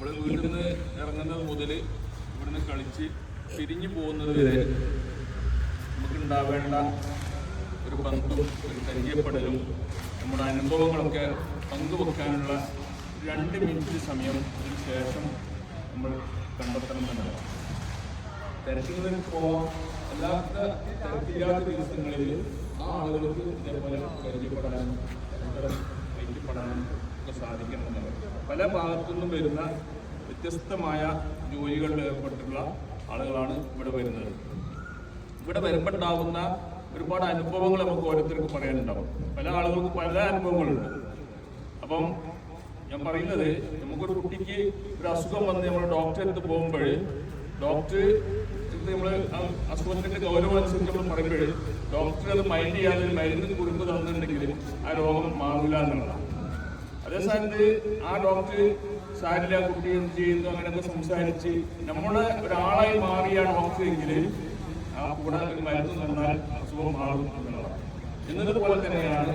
നമ്മൾ വീട്ടിൽ നിന്ന് ഇറങ്ങുന്നത് മുതൽ ഇവിടുന്ന് കളിച്ച് പിരിഞ്ഞു പോകുന്നത് വരെ നമുക്ക് ഉണ്ടാവേണ്ട ഒരു ബന്ധം ഒരു പരിചയപ്പെടലും നമ്മുടെ അനുഭവങ്ങളൊക്കെ പങ്കുവെക്കാനുള്ള രണ്ട് മിനിറ്റ് സമയം അതിന് ശേഷം നമ്മൾ കണ്ടെത്തണം എന്നുള്ളതാണ് തിരക്കുകളിൽ പോവാം. അല്ലാത്ത തിരക്കില്ലാത്ത ദിവസങ്ങളിൽ ആ ആളുകൾക്ക് ഇതേപോലെ പരിചയപ്പെടാനും ഒക്കെ സാധിക്കണം എന്നുള്ളത് പല ഭാഗത്തു നിന്നും വരുന്ന വ്യത്യസ്തമായ ജോലികളിൽ ഏർപ്പെട്ടിട്ടുള്ള ആളുകളാണ് ഇവിടെ വരുന്നത്. ഇവിടെ വരുമ്പോണ്ടാവുന്ന ഒരുപാട് അനുഭവങ്ങൾ നമുക്ക് ഓരോരുത്തർക്ക് പറയാനുണ്ടാവും പല ആളുകൾക്കും പല അനുഭവങ്ങളുണ്ട്. അപ്പം ഞാൻ പറയുന്നത് നമുക്കൊരു കുട്ടിക്ക് ഒരു അസുഖം വന്ന് നമ്മൾ ഡോക്ടറെ അടുത്ത് പോകുമ്പോൾ ഡോക്ടർ നമ്മൾ അസുഖത്തിന്റെ ഗൗരവം അനുസരിച്ച് നമ്മൾ പറയുമ്പോൾ ഡോക്ടർ അത് മൈൻഡ് ചെയ്യാതെ മരുന്ന് കുറിപ്പ് തന്നിട്ടുണ്ടെങ്കിൽ ആ രോഗം മാറില്ല എന്നുള്ളതാണ്. അതേസമയത്ത് ആ ഡോക്ടർ സാരില്ല കുട്ടി എന്ത് ചെയ്യുന്നു? അങ്ങനെയൊക്കെ സംസാരിച്ച് നമ്മുടെ ഒരാളായി മാറിയാണ് ഡോക്ടർ എങ്കിൽ ആ കൂടെ മരുന്ന് തന്നാൽ അസുഖം മാറും എന്നുള്ളതാണ്. എന്നതുപോലെ തന്നെയാണ്